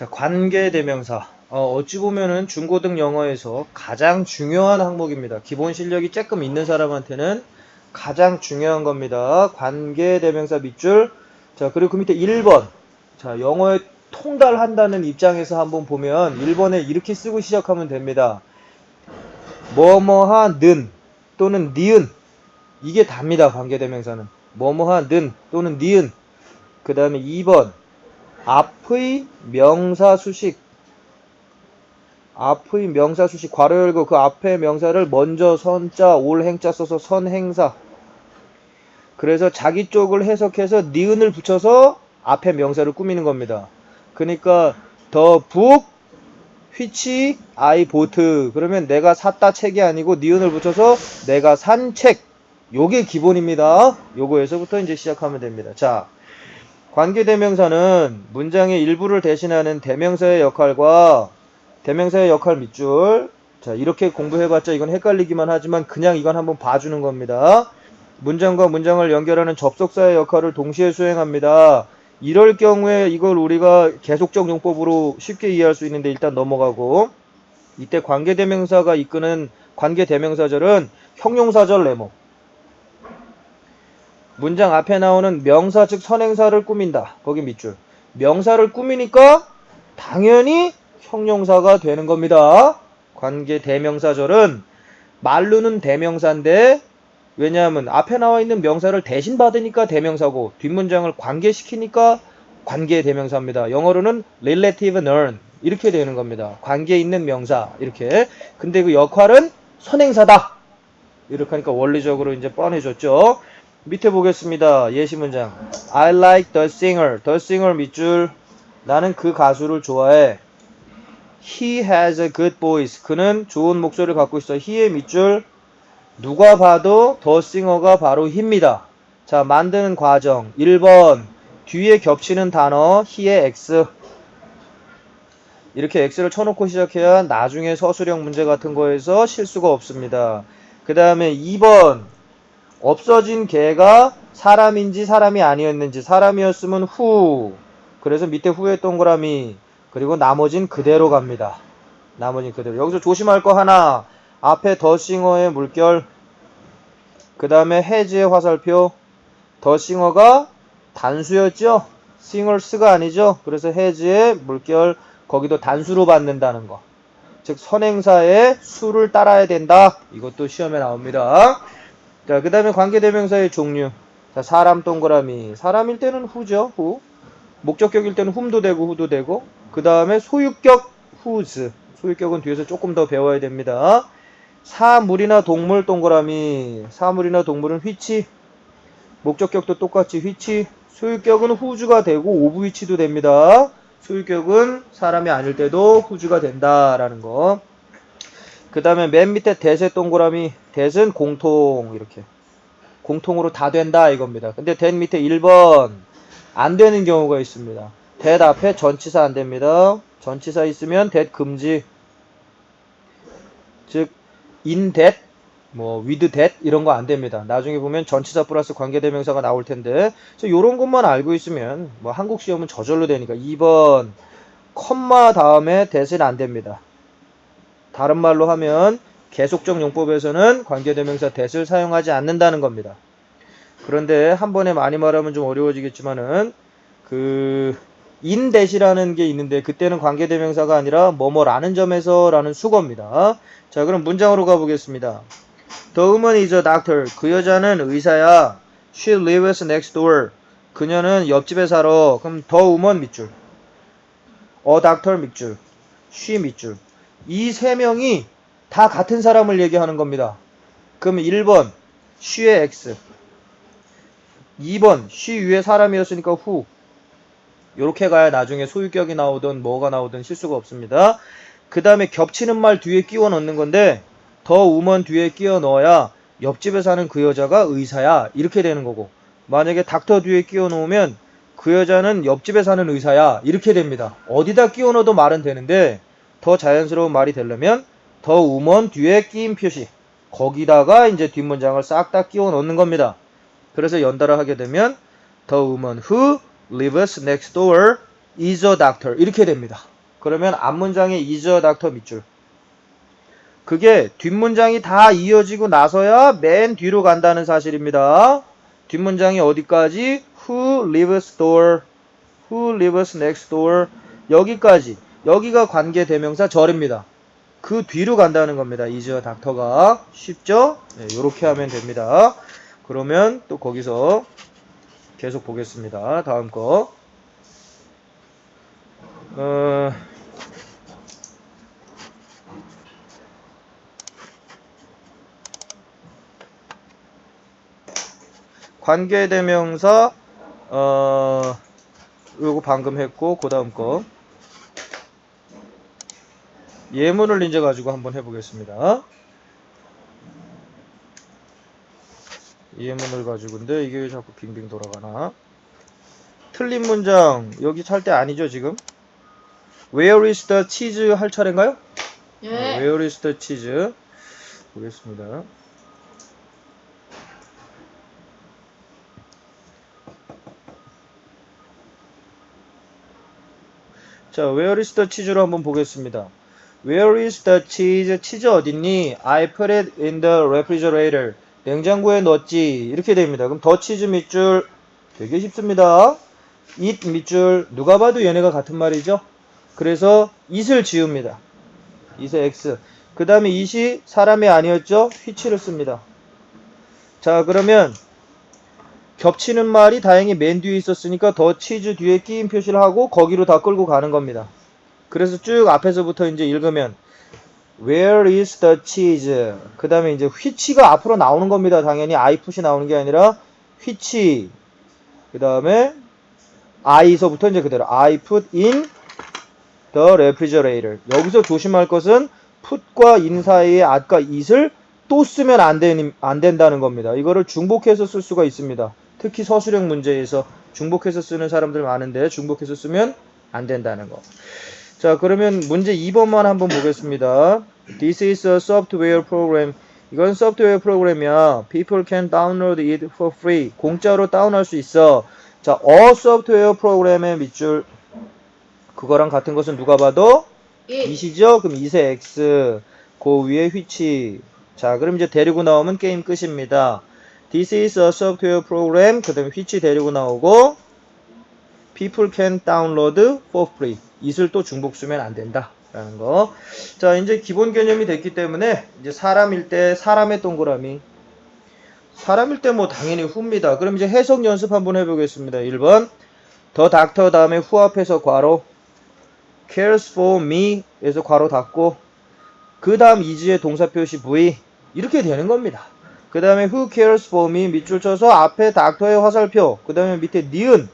자, 관계대명사. 어, 어찌 보면은 중고등 영어에서 가장 중요한 항목입니다. 기본 실력이 조금 있는 사람한테는 가장 중요한 겁니다. 관계대명사 밑줄. 자, 그리고 그 밑에 1번. 자, 영어에 통달한다는 입장에서 한번 보면 1번에 이렇게 쓰고 시작하면 됩니다. 뭐뭐하는 또는 니은. 이게 답니다. 관계대명사는. 뭐뭐하는 또는 니은. 그 다음에 2번. 앞의 명사 수식 앞의 명사 수식 괄호 열고 그 앞에 명사를 먼저 선자 올 행자 써서 선행사 그래서 자기 쪽을 해석해서 니은을 붙여서 앞에 명사를 꾸미는 겁니다. 그러니까 더 북, which, I bought 그러면 내가 샀다 책이 아니고 니은을 붙여서 내가 산 책 요게 기본입니다. 요거에서부터 이제 시작하면 됩니다. 자, 관계대명사는 문장의 일부를 대신하는 대명사의 역할과 대명사의 역할 밑줄. 자, 이렇게 공부해봤자 이건 헷갈리기만 하지만 그냥 이건 한번 봐주는 겁니다. 문장과 문장을 연결하는 접속사의 역할을 동시에 수행합니다. 이럴 경우에 이걸 우리가 계속적 용법으로 쉽게 이해할 수 있는데 일단 넘어가고 이때 관계대명사가 이끄는 관계대명사절은 형용사절 네모 문장 앞에 나오는 명사 즉 선행사를 꾸민다. 거기 밑줄. 명사를 꾸미니까 당연히 형용사가 되는 겁니다. 관계 대명사절은 말로는 대명사인데 왜냐하면 앞에 나와 있는 명사를 대신 받으니까 대명사고 뒷문장을 관계시키니까 관계 대명사입니다. 영어로는 relative noun 이렇게 되는 겁니다. 관계 있는 명사 이렇게. 근데 그 역할은 선행사다. 이렇게 하니까 원리적으로 이제 뻔해졌죠. 밑에 보겠습니다. 예시 문장. I like the singer. the singer 밑줄. 나는 그 가수를 좋아해. He has a good voice. 그는 좋은 목소리를 갖고 있어. he의 밑줄. 누가 봐도 the singer가 바로 he입니다. 자, 만드는 과정. 1번. 뒤에 겹치는 단어 he의 x. 이렇게 x를 쳐놓고 시작해야 나중에 서술형 문제 같은 거에서 실수가 없습니다. 그 다음에 2번. 없어진 개가 사람인지 사람이 아니었는지 사람이었으면 후. 그래서 밑에 후에 동그라미. 그리고 나머진 그대로 갑니다. 나머진 그대로. 여기서 조심할 거 하나. 앞에 더싱어의 물결 그 다음에 해지의 화살표. 더싱어가 단수였죠? 싱얼스가 아니죠? 그래서 해지의 물결 거기도 단수로 받는다는 거 즉 선행사의 수를 따라야 된다. 이것도 시험에 나옵니다 자, 그 다음에 관계대명사의 종류. 자, 사람 동그라미. 사람일 때는 후죠, 후. 목적격일 때는 훔도 되고 후도 되고. 그 다음에 소유격 후즈. 소유격은 뒤에서 조금 더 배워야 됩니다. 사물이나 동물 동그라미. 사물이나 동물은 휘치. 목적격도 똑같이 휘치. 소유격은 후주가 되고 오브 위치도 됩니다. 소유격은 사람이 아닐 때도 후주가 된다라는 거. 그 다음에 맨 밑에 대세 동그라미 대은 공통 이렇게 공통으로 다 된다 이겁니다. 근데 대 밑에 1번 안 되는 경우가 있습니다. 대 앞에 전치사 안 됩니다. 전치사 있으면 대 금지 즉 in that 뭐 with that 이런 거 안 됩니다. 나중에 보면 전치사 플러스 관계대명사가 나올 텐데 이런 것만 알고 있으면 뭐 한국 시험은 저절로 되니까 2번 컴마 다음에 대은 안 됩니다. 다른 말로 하면 계속적 용법에서는 관계대명사 that을 사용하지 않는다는 겁니다. 그런데 한 번에 많이 말하면 좀 어려워지겠지만은 그 in that이라는 게 있는데 그때는 관계대명사가 아니라 뭐뭐라는 점에서라는 수거입니다. 자 그럼 문장으로 가보겠습니다. The woman is a doctor. 그 여자는 의사야. She lives next door. 그녀는 옆집에 살아. 그럼 the 밑줄. a doctor 밑줄. she 밑줄. 이 세 명이 다 같은 사람을 얘기하는 겁니다. 그러면 1번 she의 x 2번 she 위에 사람이었으니까 who 요렇게 가야 나중에 소유격이 나오든 뭐가 나오든 실수가 없습니다. 그 다음에 겹치는 말 뒤에 끼워 넣는 건데 더 우먼 뒤에 끼워 넣어야 옆집에 사는 그 여자가 의사야 이렇게 되는 거고 만약에 닥터 뒤에 끼워 놓으면 그 여자는 옆집에 사는 의사야 이렇게 됩니다. 어디다 끼워 넣어도 말은 되는데 더 자연스러운 말이 되려면 더 우먼 뒤에 끼임 표시 거기다가 이제 뒷문장을 싹 다 끼워 넣는 겁니다. 그래서 연달아 하게 되면 the who lives next door is a doctor 이렇게 됩니다. 그러면 앞문장에 이저 닥터 밑줄. 그게 뒷문장이 다 이어지고 나서야 맨 뒤로 간다는 사실입니다. 뒷문장이 어디까지? Who lives door? Who lives next door? 여기까지. 여기가 관계 대명사 절입니다. 그 뒤로 간다는 겁니다. 이저 닥터가 쉽죠? 네, 이렇게 하면 됩니다. 그러면 또 거기서 계속 보겠습니다. 다음 거. 어, 관계대명사 어 요거 방금 했고 그 다음 거 예문을 이제 가지고 한번 해보겠습니다. 예문을 가지고인데 이게 왜 자꾸 빙빙 돌아가나? 틀린 문장 여기 찰 때 아니죠 지금? Where is the cheese 할 차례인가요? 예. Where is the cheese? 보겠습니다. 자, Where is the cheese로 한번 보겠습니다. Where is the cheese? 치즈 어딨니? I put it in the refrigerator. 냉장고에 넣었지. 이렇게 됩니다. 그럼 더 치즈 밑줄 되게 쉽습니다. it 밑줄 누가 봐도 얘네가 같은 말이죠. 그래서 it을 지웁니다. it의 x. 그 다음에 it이 사람이 아니었죠? which를 씁니다. 자, 그러면 겹치는 말이 다행히 맨 뒤에 있었으니까 더 치즈 뒤에 끼임 표시를 하고 거기로 다 끌고 가는 겁니다. 그래서 쭉 앞에서부터 이제 읽으면 Where is the cheese? 그 다음에 이제 which가 앞으로 나오는 겁니다. 당연히 I 풋이 나오는 게 아니라 which. 그 다음에 I서부터 이제 그대로 I put in the refrigerator. 여기서 조심할 것은 put과 in 사이에 at과 it을 또 쓰면 안, 되는, 안 된다는 겁니다. 이거를 중복해서 쓸 수가 있습니다. 특히 서술형 문제에서 중복해서 쓰는 사람들 많은데 중복해서 쓰면 안 된다는 거. 자, 그러면 문제 2번만 한번 보겠습니다. This is a software program. 이건 소프트웨어 프로그램이야. People can download it for free. 공짜로 다운할 수 있어. 자, 어 소프트웨어 프로그램의 밑줄 그거랑 같은 것은 누가 봐도 이. 이시죠? 그럼 2세 X 그 위에 휘치 자 그럼 이제 데리고 나오면 게임 끝입니다 This is a software program 그 다음에 휘치 데리고 나오고 People can download for free 이슬 또 중복 쓰면 안 된다 라는 거 자 이제 기본 개념이 됐기 때문에 이제 사람일 때 사람의 동그라미. 사람일 때 뭐 당연히 후입니다. 그럼 이제 해석 연습 한번 해보겠습니다. 1번. 더 닥터 다음에 후 앞에서 괄호. cares for me 에서 괄호 닫고 그 다음 이지의 동사 표시 V. 이렇게 되는 겁니다. 그 다음에 who cares for me 밑줄 쳐서 앞에 닥터의 화살표 그 다음에 밑에 니은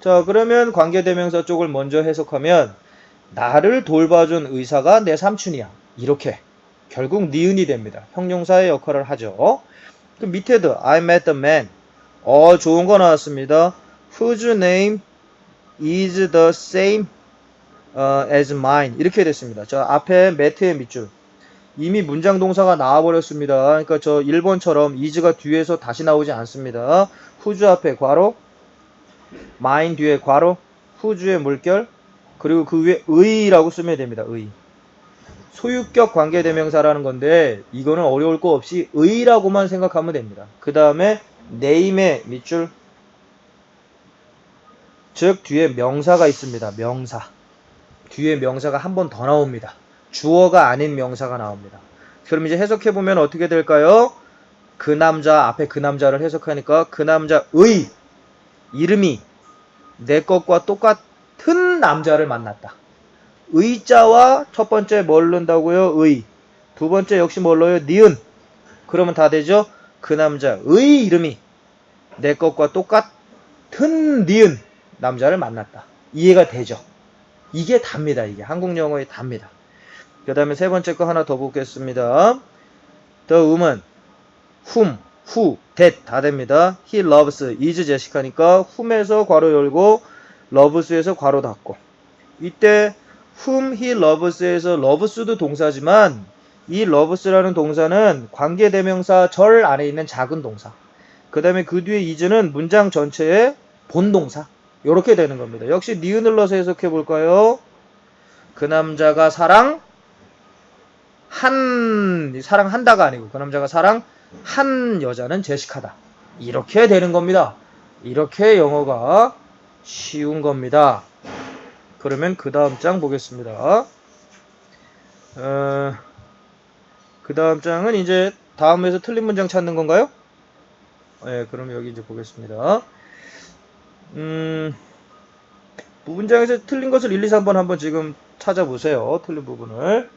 자 그러면 관계대명사 쪽을 먼저 해석하면 나를 돌봐준 의사가 내 삼촌이야 이렇게 결국 니은이 됩니다. 형용사의 역할을 하죠. 그 밑에도 I met the man 어 좋은 거 나왔습니다. whose name is the same 어, as mine 이렇게 됐습니다. 저 앞에 매트의 밑줄 이미 문장 동사가 나와버렸습니다. 그러니까 저 1번처럼 is가 뒤에서 다시 나오지 않습니다. whose 앞에 괄호 mine 뒤에 괄호 whose의 물결 그리고 그 위에 의라고 쓰면 됩니다. 의 소유격 관계대명사라는 건데 이거는 어려울 거 없이 의라고만 생각하면 됩니다. 그 다음에 name의 밑줄 즉 뒤에 명사가 있습니다. 명사 뒤에 명사가 한 번 더 나옵니다. 주어가 아닌 명사가 나옵니다. 그럼 이제 해석해 보면 어떻게 될까요? 그 남자, 앞에 그 남자를 해석하니까 그 남자의 이름이 내 것과 똑같은 남자를 만났다. 의자와 첫 번째 뭘 넣는다고요? 의. 두 번째 역시 뭘 넣어요? 니은. 그러면 다 되죠? 그 남자의 이름이 내 것과 똑같은 니은 남자를 만났다. 이해가 되죠? 이게 답니다. 이게 한국 영어의 답니다. 그 다음에 세 번째 거 하나 더 보겠습니다. The woman, whom, who, that 다 됩니다. He loves, is 제시카니까 whom에서 괄호 열고 loves에서 괄호 닫고 이때 whom he loves에서 loves도 동사지만 이 loves라는 동사는 관계대명사 절 안에 있는 작은 동사 그 다음에 그 뒤에 is는 문장 전체의 본동사 이렇게 되는 겁니다. 역시 니은을 넣어서 해석해 볼까요? 그 남자가 사랑 한 사랑한다가 아니고 그 남자가 사랑 한 여자는 제시카다. 이렇게 되는 겁니다. 이렇게 영어가 쉬운 겁니다. 그러면 그 다음 장 보겠습니다. 어, 그 다음 장은 이제 다음에서 틀린 문장 찾는 건가요? 네, 그럼 여기 이제 보겠습니다. 음, 문장에서 틀린 것을 1, 2, 3번 한번 지금 찾아보세요. 틀린 부분을.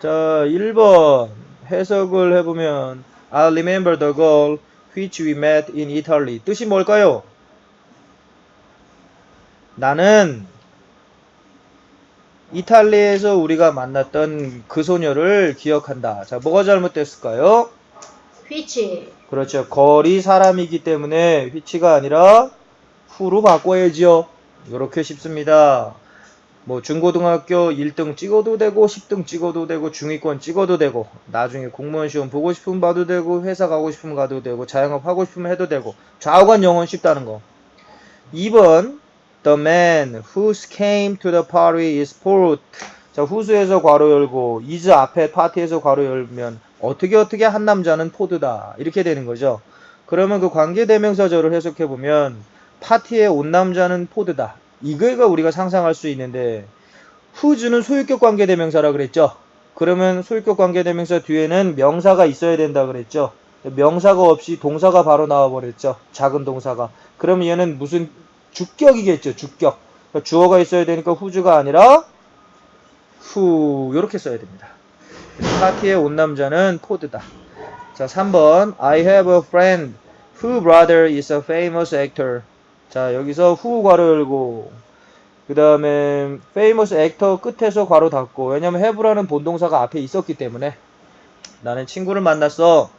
자, 1번 해석을 해보면 I'll remember the girl which we met in Italy. 뜻이 뭘까요? 나는 이탈리아에서 우리가 만났던 그 소녀를 기억한다. 자, 뭐가 잘못됐을까요? which 그렇죠. 거리 사람이기 때문에 which가 아니라 who로 바꿔야지요. 이렇게 쉽습니다. 뭐 중고등학교 1등 찍어도 되고 10등 찍어도 되고 중위권 찍어도 되고 나중에 공무원 시험 보고 싶으면 봐도 되고 회사 가고 싶으면 가도 되고 자영업 하고 싶으면 해도 되고 좌우간 영어는 쉽다는 거. 2번 The man who came to the party is Port. 자, 후수에서 괄호 열고 is 앞에 파티에서 괄호 열면 어떻게 어떻게 한 남자는 포드다. 이렇게 되는 거죠. 그러면 그 관계대명사절을 해석해 보면 파티에 온 남자는 포드다. 이거가 우리가 상상할 수 있는데 who's는 소유격 관계대명사라 그랬죠. 그러면 소유격 관계대명사 뒤에는 명사가 있어야 된다 그랬죠. 명사가 없이 동사가 바로 나와 버렸죠. 작은 동사가. 그럼 얘는 무슨 주격이겠죠. 주격. 그러니까 주어가 있어야 되니까 who's가 아니라 who 이렇게 써야 됩니다. 파티에 온 남자는 포드다. 자, 3번 I have a friend who brother is a famous actor. 자, 여기서 who 괄호 열고 그 다음에 famous actor 끝에서 괄호 닫고 왜냐면 have라는 본동사가 앞에 있었기 때문에 나는 친구를 만났어.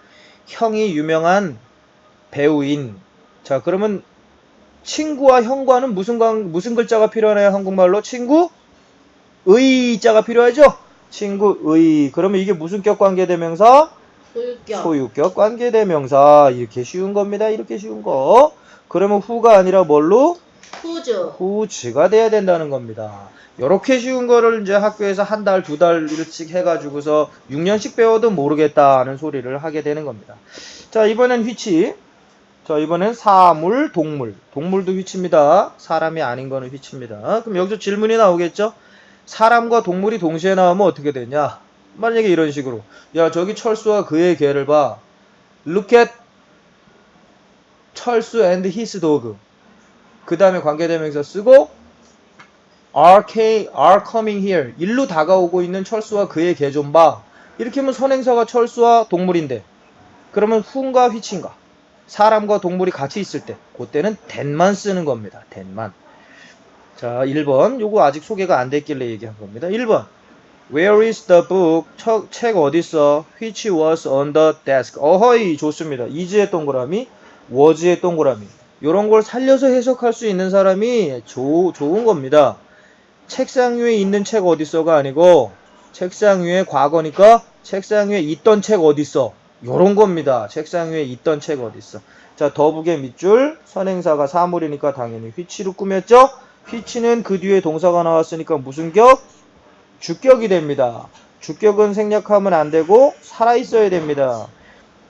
형이 유명한 배우인. 자, 그러면 친구와 형과는 무슨 관, 무슨 글자가 필요하나요? 한국말로 친구? 의자가 필요하죠? 친구의. 그러면 이게 무슨 격 관계대명사? 소유격 소유격 관계대명사. 이렇게 쉬운 겁니다. 이렇게 쉬운 거. 그러면 후가 아니라 뭘로? whose 후즈가 돼야 된다는 겁니다. 이렇게 쉬운 거를 이제 학교에서 한 달, 두 달씩 해가지고서 6년씩 배워도 모르겠다는 소리를 하게 되는 겁니다. 자, 이번엔 휘치. 자, 이번엔 사물, 동물. 동물도 휘치입니다. 사람이 아닌 거는 휘치입니다. 그럼 여기서 질문이 나오겠죠? 사람과 동물이 동시에 나오면 어떻게 되냐? 만약에 이런 식으로. 야, 저기 철수와 그의 개를 봐. Look at 철수 and his dog. 그 다음에 관계대명사 쓰고 are, ca- are coming here. 일로 다가오고 있는 철수와 그의 개 좀 봐. 이렇게 하면 선행사가 철수와 동물인데 그러면 who인가 which인가? 사람과 동물이 같이 있을 때 그때는 that만 쓰는 겁니다. that만. 자, 1번. 요거 아직 소개가 안 됐길래 얘기한 겁니다. 1번. Where is the book? 처- 책 어디 있어? Which was on the desk. 어허이 좋습니다. is의 동그라미, was의 동그라미. 요런 걸 살려서 해석할 수 있는 사람이 조, 좋은 겁니다. 책상 위에 있는 책 어디 있어가 아니고 책상 위에 과거니까 책상 위에 있던 책 어디 있어? 요런 겁니다. 책상 위에 있던 책 어디 있어? 자, 더북의 밑줄 선행사가 사물이니까 당연히 휘치로 꾸몄죠? 휘치는 그 뒤에 동사가 나왔으니까 무슨 격? 주격이 됩니다. 주격은 생략하면 안 되고 살아 있어야 됩니다.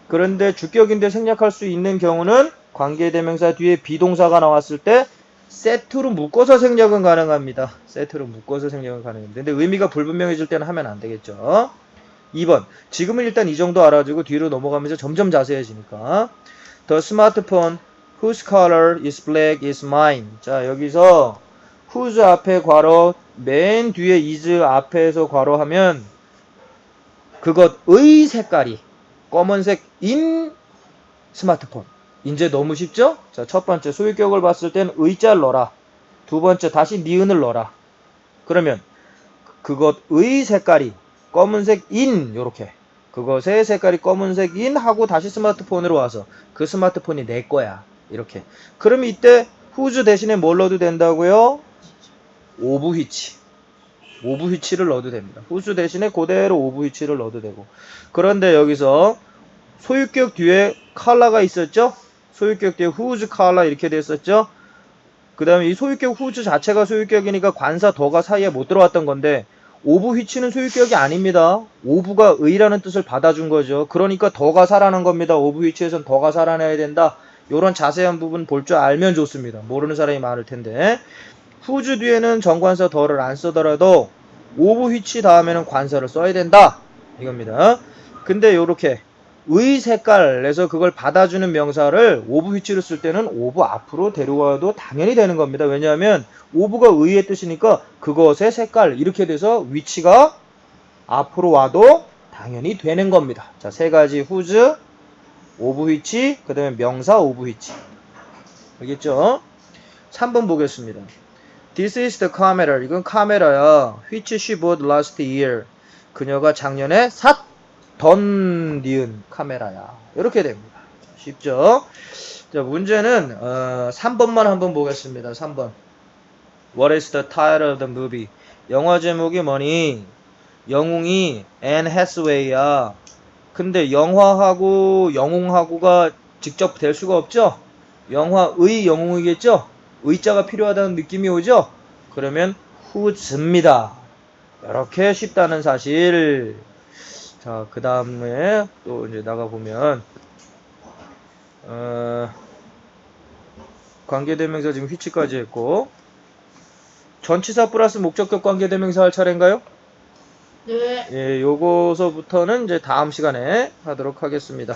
그런데 주격인데 생략할 수 있는 경우는 관계대명사 뒤에 비동사가 나왔을 때 세트로 묶어서 생략은 가능합니다. 세트로 묶어서 생략은 가능합니다. 근데 의미가 불분명해질 때는 하면 안 되겠죠. 2번. 지금은 일단 이 정도 알아주고 뒤로 넘어가면서 점점 자세해지니까. The smartphone whose color is black is mine. 자, 여기서 whose 앞에 괄호, 맨 뒤에 is 앞에서 괄호하면 그것의 색깔이 검은색인 스마트폰. 이제 너무 쉽죠? 자, 첫 번째 소유격을 봤을 땐 의자를 넣어라. 두 번째 다시 니은을 넣어라. 그러면 그것의 색깔이 검은색인 요렇게 그것의 색깔이 검은색인 하고 다시 스마트폰으로 와서 그 스마트폰이 내 거야. 이렇게. 그러면 이때 후즈 대신에 뭘 넣어도 된다고요? 오브 휘치. 오브 휘치를 넣어도 됩니다. 후즈 대신에 그대로 오브 휘치를 넣어도 되고. 그런데 여기서 소유격 뒤에 컬러가 있었죠? 소유격 뒤에 whose color 이렇게 됐었죠? 그 다음에 이 소유격 whose 자체가 소유격이니까 관사 더가 사이에 못 들어왔던 건데 오브 which는 소유격이 아닙니다. 오브가 의라는 뜻을 받아준 거죠. 그러니까 더가 살아난 겁니다. 오브 which에선 더가 살아나야 된다. 요런 자세한 부분 볼 줄 알면 좋습니다. 모르는 사람이 많을 텐데. Whose 뒤에는 정관사 더를 안 쓰더라도 오브 which 다음에는 관사를 써야 된다. 이겁니다. 근데 요렇게 의 색깔에서 그걸 받아주는 명사를 오브 which로 쓸 때는 오브 앞으로 데려와도 당연히 되는 겁니다. 왜냐하면 오브가 의의 뜻이니까 그것의 색깔 이렇게 돼서 위치가 앞으로 와도 당연히 되는 겁니다. 자, 세 가지 whose, 오브 which, 그 다음에 명사 오브 which. 알겠죠? 3번 보겠습니다. This is the camera. 이건 카메라야. Which she bought last year. 그녀가 작년에 샀던 니은 카메라야. 이렇게 됩니다. 쉽죠? 자, 문제는 어, 3번만 한번 보겠습니다. 3번. What is the title of the movie? 영화 제목이 뭐니? 영웅이 Anne Hathaway야. 근데 영화하고 영웅하고가 직접 될 수가 없죠? 영화의 영웅이겠죠? 의자가 필요하다는 느낌이 오죠? 그러면 who's입니다. 이렇게 쉽다는 사실. 자, 그 다음에 또 이제 나가보면, 어, 관계대명사 지금 휘치까지 했고, 전치사 플러스 목적격 관계대명사 할 차례인가요? 네. 예, 요거서부터는 이제 다음 시간에 하도록 하겠습니다.